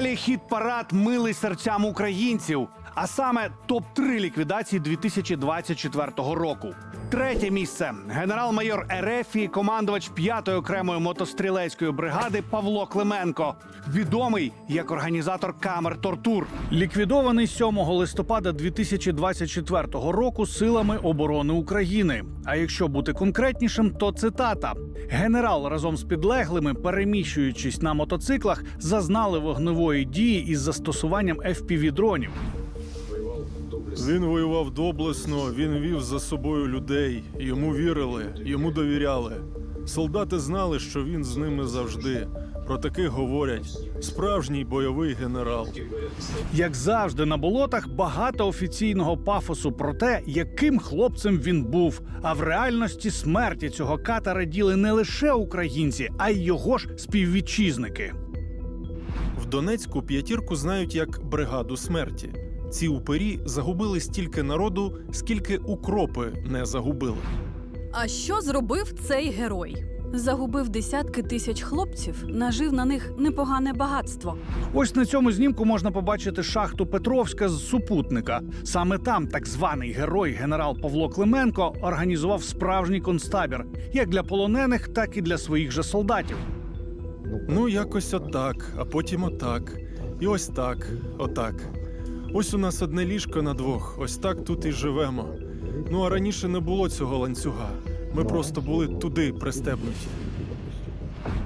Далі хіт парад милий серцям українців, а саме топ 3 ліквідації 2024 року. Третє місце генерал-майор Ерефії, командувач 5-ї окремої мотострілецької бригади Павло Клименко, відомий як організатор камер тортур. Ліквідований 7 листопада 2024 року силами оборони України. А якщо бути конкретнішим, то цитата: генерал разом з підлеглими, переміщуючись на мотоциклах, зазнали вогневої дії із застосуванням fpv дронів. Він воював доблесно, він вів за собою людей. Йому вірили, йому довіряли. Солдати знали, що він з ними завжди. Про таких говорять справжній бойовий генерал. Як завжди, на болотах багато офіційного пафосу про те, яким хлопцем він був. А в реальності смерті цього ката раділи не лише українці, а й його ж співвітчизники. Донецьку п'ятірку знають як бригаду смерті. Ці упері загубили стільки народу, скільки укропи не загубили. А що зробив цей герой? Загубив десятки тисяч хлопців, нажив на них непогане багатство. Ось на цьому знімку можна побачити шахту Петровська з супутника. Саме там так званий герой генерал Павло Клименко організував справжній концтабір як для полонених, так і для своїх же солдатів. Ну, якось отак, а потім отак. І ось так, отак. Ось у нас одне ліжко на двох, ось так тут і живемо. Ну а раніше не було цього ланцюга. Ми просто були туди пристебнуті.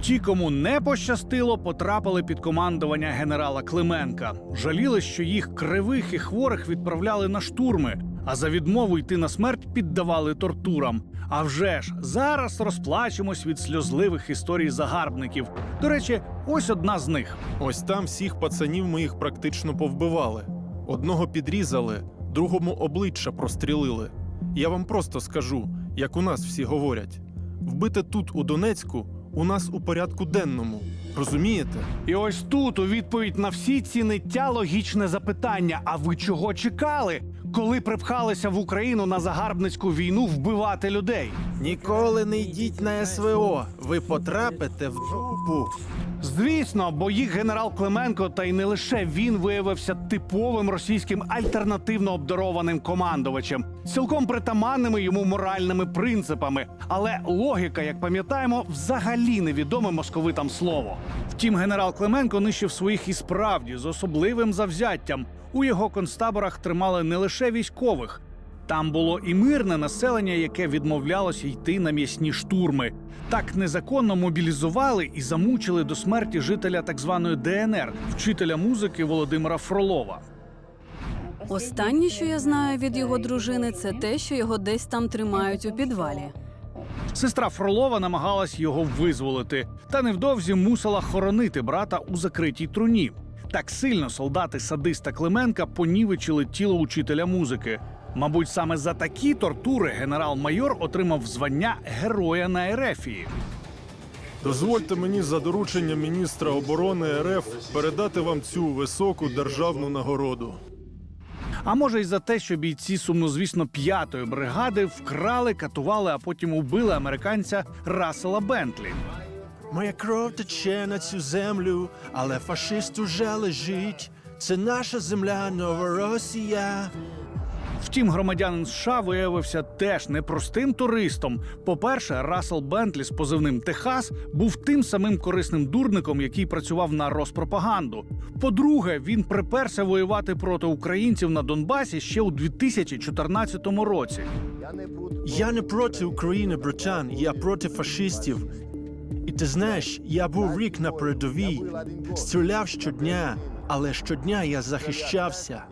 Ті, кому не пощастило, потрапили під командування генерала Клименка. Жаліли, що їх кривих і хворих відправляли на штурми, а за відмову йти на смерть піддавали тортурам. А вже ж зараз розплачемось від сльозливих історій загарбників. До речі, ось одна з них. Ось там всіх пацанів ми їх практично повбивали. Одного підрізали, другому обличчя прострілили. Я вам просто скажу, як у нас всі говорять: вбити тут, у Донецьку, у нас у порядку денному. Розумієте? І ось тут у відповідь на всі ці ниття логічне запитання: а ви чого чекали, коли припхалися в Україну на загарбницьку війну вбивати людей? Ніколи не йдіть на СВО. Ви потрапите в жопу. Звісно, бо їх генерал Клименко, та й не лише він виявився типовим російським альтернативно обдарованим командувачем, цілком притаманними йому моральними принципами. Але логіка, як пам'ятаємо, взагалі невідоме московитам слово. Втім, генерал Клименко нищив своїх і справді з особливим завзяттям. У його концтаборах тримали не лише військових. Там було і мирне населення, яке відмовлялося йти на м'ясні штурми. Так незаконно мобілізували і замучили до смерті жителя так званої ДНР, вчителя музики Володимира Фролова. Останнє, що я знаю від його дружини, це те, що його десь там тримають у підвалі. Сестра Фролова намагалась його визволити, та невдовзі мусила хоронити брата у закритій труні. Так сильно солдати садиста Клименка понівечили тіло учителя музики. Мабуть, саме за такі тортури генерал-майор отримав звання Героя на Ерефії. Дозвольте мені за дорученням міністра оборони РФ передати вам цю високу державну нагороду. А може, й за те, що бійці сумнозвісно п'ятої бригади вкрали, катували, а потім убили американця Рассела Бентлі. Моя кров тече на цю землю, але фашист уже лежить. Це наша земля, Новоросія. Втім, громадянин США виявився теж непростим туристом. По-перше, Рассел Бентлі з позивним Техас був тим самим корисним дурником, який працював на розпропаганду. По-друге, він приперся воювати проти українців на Донбасі ще у 2014 році. Я не проти України, братан, я проти фашистів. І ти знаєш, я був рік на передовій, стріляв щодня, але щодня я захищався.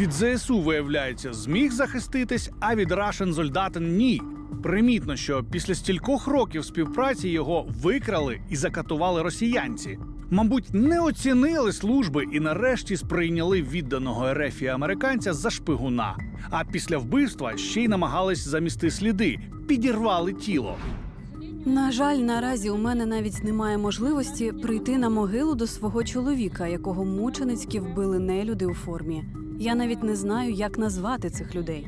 Від ЗСУ, виявляється, зміг захиститись, а від Рашен Зольдатен ні. Примітно, що після стількох років співпраці його викрали і закатували росіянці. Мабуть, не оцінили служби і нарешті сприйняли відданого РФ і американця за шпигуна. А після вбивства ще й намагались замісти сліди, підірвали тіло. На жаль, наразі у мене навіть немає можливості прийти на могилу до свого чоловіка, якого мученицьки вбили нелюди у формі. Я навіть не знаю, як назвати цих людей.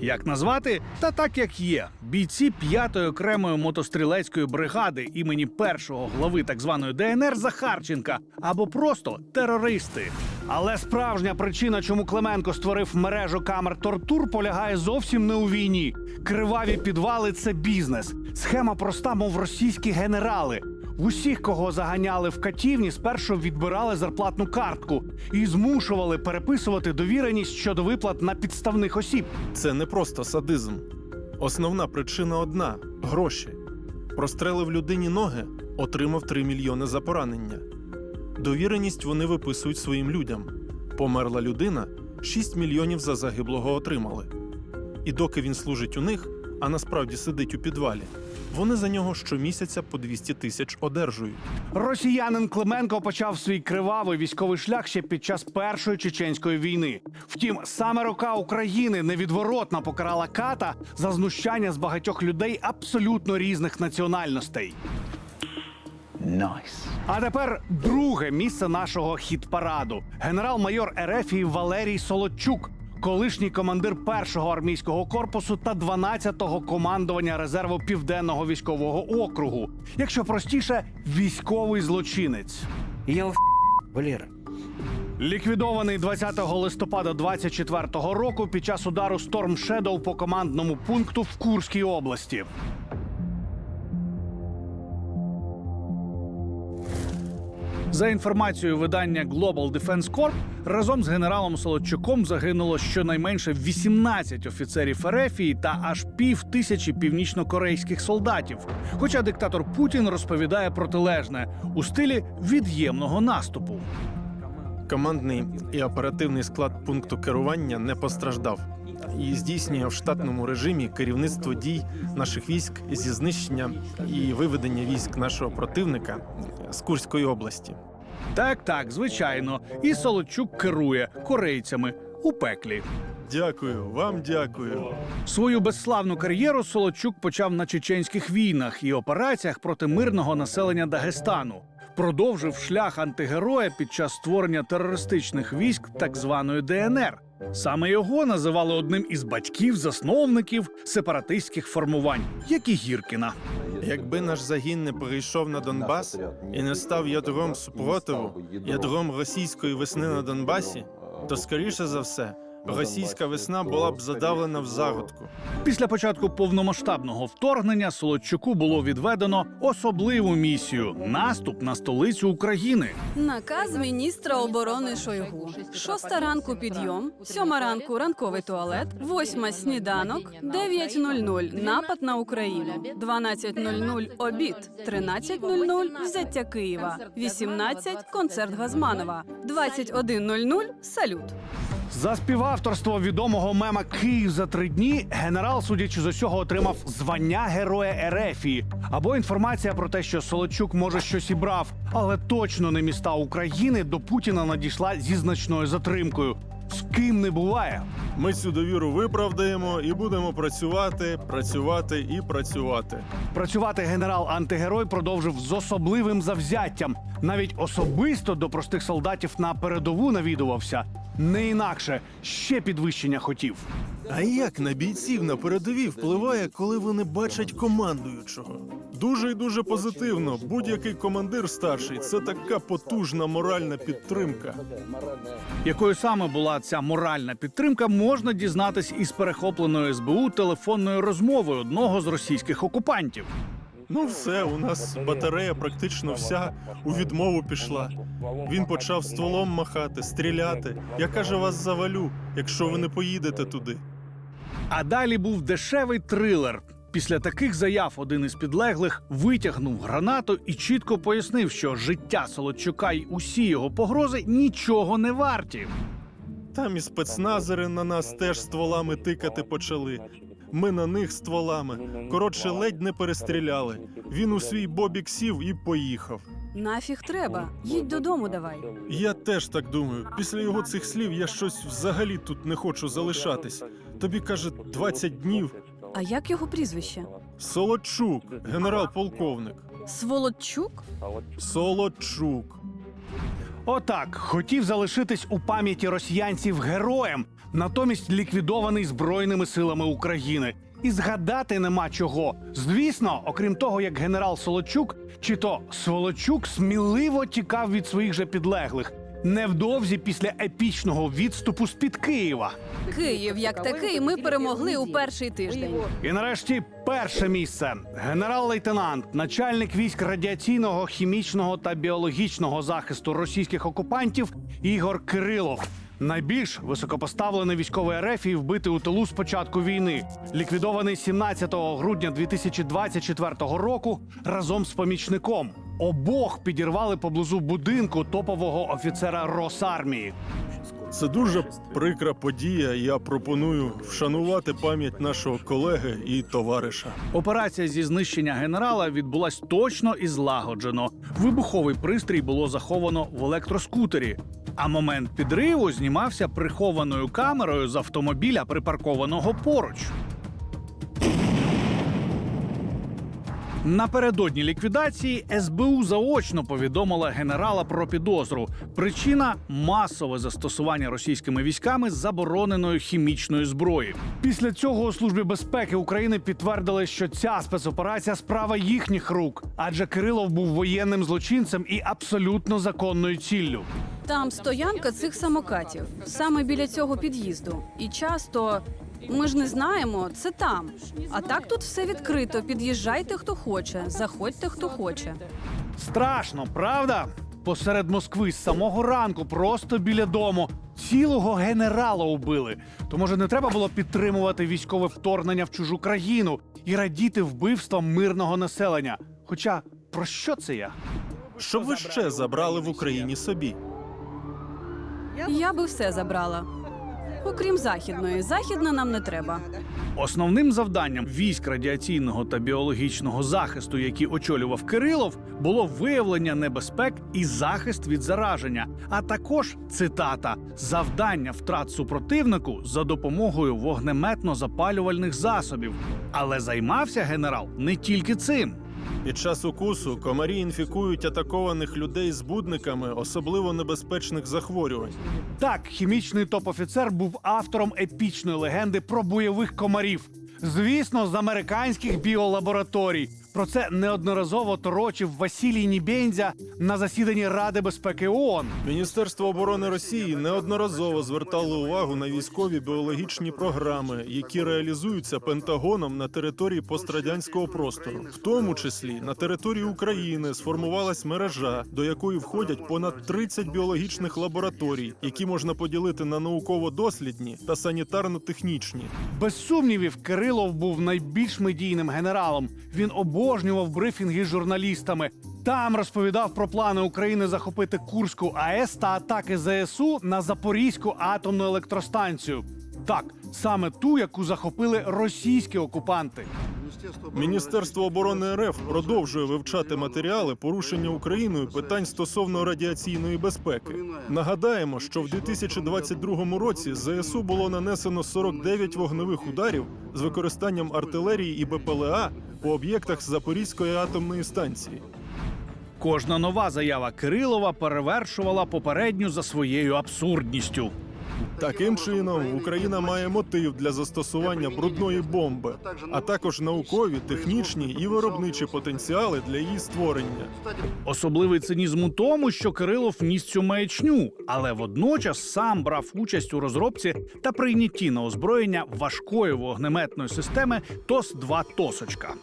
Як назвати? Та так як є. Бійці 5-ї окремої мотострілецької бригади імені першого глави так званої ДНР Захарченка або просто терористи. Але справжня причина, чому Клименко створив мережу камер тортур, полягає зовсім не у війні. Криваві підвали це бізнес. Схема проста, мов російські генерали. В усіх, кого заганяли в катівні, спершу відбирали зарплатну картку і змушували переписувати довіреність щодо виплат на підставних осіб. Це не просто садизм. Основна причина одна гроші. Прострелив людині ноги, отримав 3 мільйони за поранення. Довіреність вони виписують своїм людям. Померла людина 6 мільйонів за загиблого отримали. І доки він служить у них, а насправді сидить у підвалі, вони за нього щомісяця по 200 тисяч одержують. Росіянин Клименко почав свій кривавий військовий шлях ще під час першої чеченської війни. Втім, саме рука України невідворотно покарала ката за знущання з багатьох людей абсолютно різних національностей. Nice. А тепер друге місце нашого хіт-параду. Генерал-майор Ерефії Валерій Солодчук, колишній командир першого армійського корпусу та 12-го командування резерву південного військового округу. Якщо простіше, військовий злочинець. Я Валера. Ліквідований 20 листопада 24-го року під час удару Storm Shadow по командному пункту в Курській області. За інформацією видання Global Defense Corp, разом з генералом Солодчуком загинуло щонайменше 18 офіцерів Ерефії та аж пів тисячі північнокорейських солдатів. Хоча диктатор Путін розповідає протилежне у стилі від'ємного наступу. Командний і оперативний склад пункту керування не постраждав і здійснює в штатному режимі керівництво дій наших військ зі знищення і виведення військ нашого противника з Курської області. Так, так, звичайно, і Солодчук керує корейцями у пеклі. Дякую, вам дякую. Свою безславну кар'єру Солодчук почав на чеченських війнах і операціях проти мирного населення Дагестану. Продовжив шлях антигероя під час створення терористичних військ так званої ДНР. Саме його називали одним із батьків-засновників сепаратистських формувань, як і Гіркіна. Якби наш загін не перейшов на Донбас і не став ядром супротиву, ядром російської весни на Донбасі, то скоріше за все російська весна була б задавлена в зародку. Після початку повномасштабного вторгнення Солодчуку було відведено особливу місію наступ на столицю України. Наказ міністра оборони Шойгу. Шоста ранку підйом, сьома ранку ранковий туалет, восьма сніданок, 9.00 напад на Україну, 12.00 обід, 13.00 взяття Києва, 18 концерт Газманова, 21.00 салют. За співавторство відомого мема Київ за три дні генерал, судячи з усього, отримав звання Героя Ерефії або інформація про те, що Солодчук може щось і брав, але точно не міста України до Путіна надійшла зі значною затримкою. З ким не буває. Ми цю довіру виправдаємо і будемо працювати, працювати і працювати. Працювати генерал-антигерой продовжив з особливим завзяттям. Навіть особисто до простих солдатів на передову навідувався. Не інакше ще підвищення хотів. А як на бійців на передовій впливає, коли вони бачать командуючого? Дуже і дуже позитивно. Будь-який командир старший це така потужна моральна підтримка. Якою саме була ця моральна підтримка, можна дізнатись із перехопленої СБУ телефонної розмови одного з російських окупантів. Ну, все, у нас батарея практично вся у відмову пішла. Він почав стволом махати, стріляти. Я каже, вас завалю, якщо ви не поїдете туди. А далі був дешевий трилер. Після таких заяв один із підлеглих витягнув гранату і чітко пояснив, що життя Солодчука й усі його погрози нічого не варті. Там і спецназери на нас теж стволами тикати почали. Ми на них стволами. Коротше, ледь не перестріляли. Він у свій бобік сів і поїхав. Нафіг треба. Їдь додому давай. Я теж так думаю. Після його цих слів я щось взагалі тут не хочу залишатись. Тобі каже 20 днів. А як його прізвище? Солодчук, генерал-полковник. Сволодчук? Солодчук. Отак хотів залишитись у пам'яті росіянців героєм, натомість ліквідований Збройними силами України. І згадати нема чого. Звісно, окрім того, як генерал Солочук, чи то Сволочук сміливо тікав від своїх же підлеглих невдовзі після епічного відступу з під Києва. Київ, як такий, ми перемогли у перший тиждень. І нарешті перше місце. Генерал-лейтенант, начальник військ радіаційного, хімічного та біологічного захисту російських окупантів Ігор Кирилов. Найбільш високопоставлений військовий РФ і вбитий у тилу з початку війни, ліквідований 17 грудня 2024 року разом з помічником. Обох підірвали поблизу будинку топового офіцера Росармії. Це дуже прикра подія. Я пропоную вшанувати пам'ять нашого колеги і товариша. Операція зі знищення генерала відбулась точно і злагоджено. Вибуховий пристрій було заховано в електроскутері. А момент підриву знімався прихованою камерою з автомобіля, припаркованого поруч. Напередодні ліквідації СБУ заочно повідомила генерала про підозру. Причина масове застосування російськими військами забороненої хімічної зброї. Після цього у службі безпеки України підтвердили, що ця спецоперація справа їхніх рук, адже Кирилов був воєнним злочинцем і абсолютно законною ціллю. Там стоянка цих самокатів, саме біля цього під'їзду. І часто ми ж не знаємо, це там. А так тут все відкрито. Під'їжджайте, хто хоче, заходьте, хто хоче. Страшно, правда? Посеред Москви з самого ранку, просто біля дому, цілого генерала убили. То може не треба було підтримувати військове вторгнення в чужу країну і радіти вбивствам мирного населення. Хоча про що це я? Що б ви ще забрали в Україні собі? Я би все забрала. Окрім західної, західна нам не треба. Основним завданням військ радіаційного та біологічного захисту, які очолював Кирилов, було виявлення небезпек і захист від зараження, а також цитата завдання втрат супротивнику за допомогою вогнеметно-запалювальних засобів. Але займався генерал не тільки цим. Під час укусу комарі інфікують атакованих людей збудниками особливо небезпечних захворювань. Так, хімічний топ-офіцер був автором епічної легенди про бойових комарів. Звісно, з американських біолабораторій. Про це неодноразово торочив Василій Нібензя на засіданні Ради безпеки ООН. Міністерство оборони Росії неодноразово звертало увагу на військові біологічні програми, які реалізуються Пентагоном на території пострадянського простору, в тому числі на території України сформувалась мережа, до якої входять понад 30 біологічних лабораторій, які можна поділити на науково-дослідні та санітарно-технічні. Без сумнівів, Кирилов був найбільш медійним генералом. Він обожнював брифінги з журналістами. Там розповідав про плани України захопити Курську АЕС та атаки ЗСУ на Запорізьку атомну електростанцію. Так, саме ту, яку захопили російські окупанти. Міністерство оборони РФ продовжує вивчати матеріали порушення Україною питань стосовно радіаційної безпеки. Нагадаємо, що в 2022 році ЗСУ було нанесено 49 вогневих ударів з використанням артилерії і БПЛА по об'єктах Запорізької атомної станції. Кожна нова заява Кирилова перевершувала попередню за своєю абсурдністю. Таким чином, Україна має мотив для застосування брудної бомби, а також наукові, технічні і виробничі потенціали для її створення. Особливий цинізм у тому, що Кирилов ніс цю маячню, але водночас сам брав участь у розробці та прийнятті на озброєння важкої вогнеметної системи ТОС-2 Тосочка.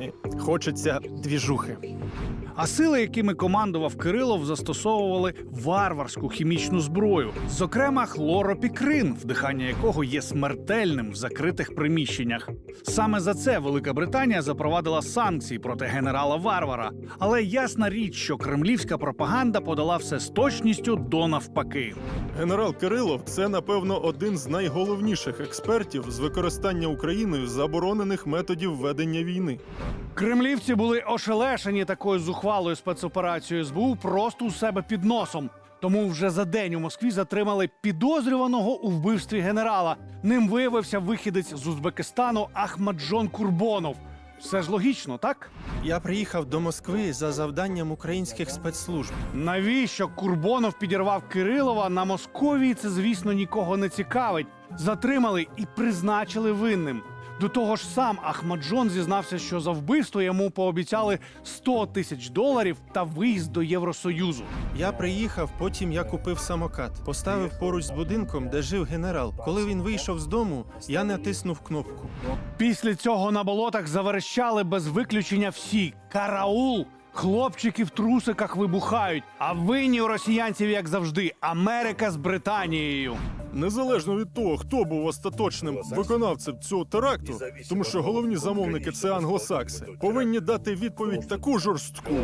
Е, Хочеться двіжухи. А сили, якими командував Кирилов, застосовували варварську хімічну зброю, зокрема хлоропікрин, вдихання якого є смертельним в закритих приміщеннях. Саме за це Велика Британія запровадила санкції проти генерала Варвара. Але ясна річ, що кремлівська пропаганда подала все з точністю до навпаки. Генерал Кирилов це напевно один з найголовніших експертів з використання Україною заборонених методів ведення війни. Кремлівці були ошелешені такою зухвалою спецоперацією СБУ просто у себе під носом. Тому вже за день у Москві затримали підозрюваного у вбивстві генерала. Ним виявився вихідець з Узбекистану Ахмаджон Курбонов. Все ж логічно, так? Я приїхав до Москви за завданням українських спецслужб. Навіщо Курбонов підірвав Кирилова на Московії? Це, звісно, нікого не цікавить. Затримали і призначили винним. До того ж, сам Ахмаджон зізнався, що за вбивство йому пообіцяли 100 тисяч доларів та виїзд до Євросоюзу. Я приїхав, потім я купив самокат, поставив поруч з будинком, де жив генерал. Коли він вийшов з дому, я натиснув кнопку. Після цього на болотах заверещали без виключення всі караул. Хлопчики в трусиках вибухають, а винні у росіянців, як завжди, Америка з Британією. Незалежно від того, хто був остаточним виконавцем цього теракту, тому що головні замовники це англосакси, повинні дати відповідь таку жорстку.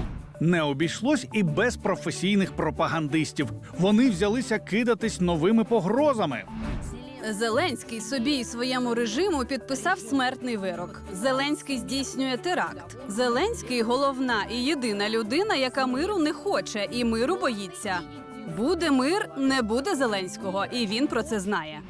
Не обійшлось і без професійних пропагандистів. Вони взялися кидатись новими погрозами. Зеленський собі і своєму режиму підписав смертний вирок. Зеленський здійснює теракт. Зеленський головна і єдина людина, яка миру не хоче і миру боїться. Буде мир, не буде Зеленського, і він про це знає.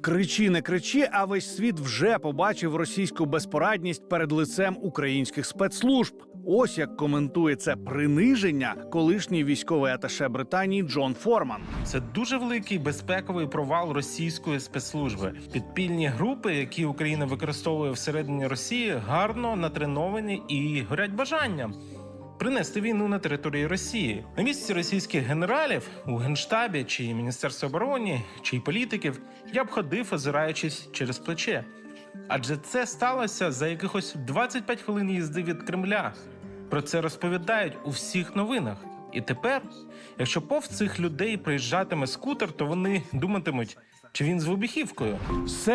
Кричи, не кричи, а весь світ вже побачив російську безпорадність перед лицем українських спецслужб. Ось як коментує це приниження колишній військовий аташе Британії Джон Форман. Це дуже великий безпековий провал російської спецслужби. Підпільні групи, які Україна використовує всередині Росії, гарно натреновані і горять бажанням. Принести війну на території Росії на місці російських генералів у генштабі чи Міністерстві оборони, чи політиків я б ходив, озираючись через плече. Адже це сталося за якихось 25 хвилин їзди від Кремля. Про це розповідають у всіх новинах. І тепер, якщо повз цих людей приїжджатиме скутер, то вони думатимуть, чи він з вибіхівкою. Все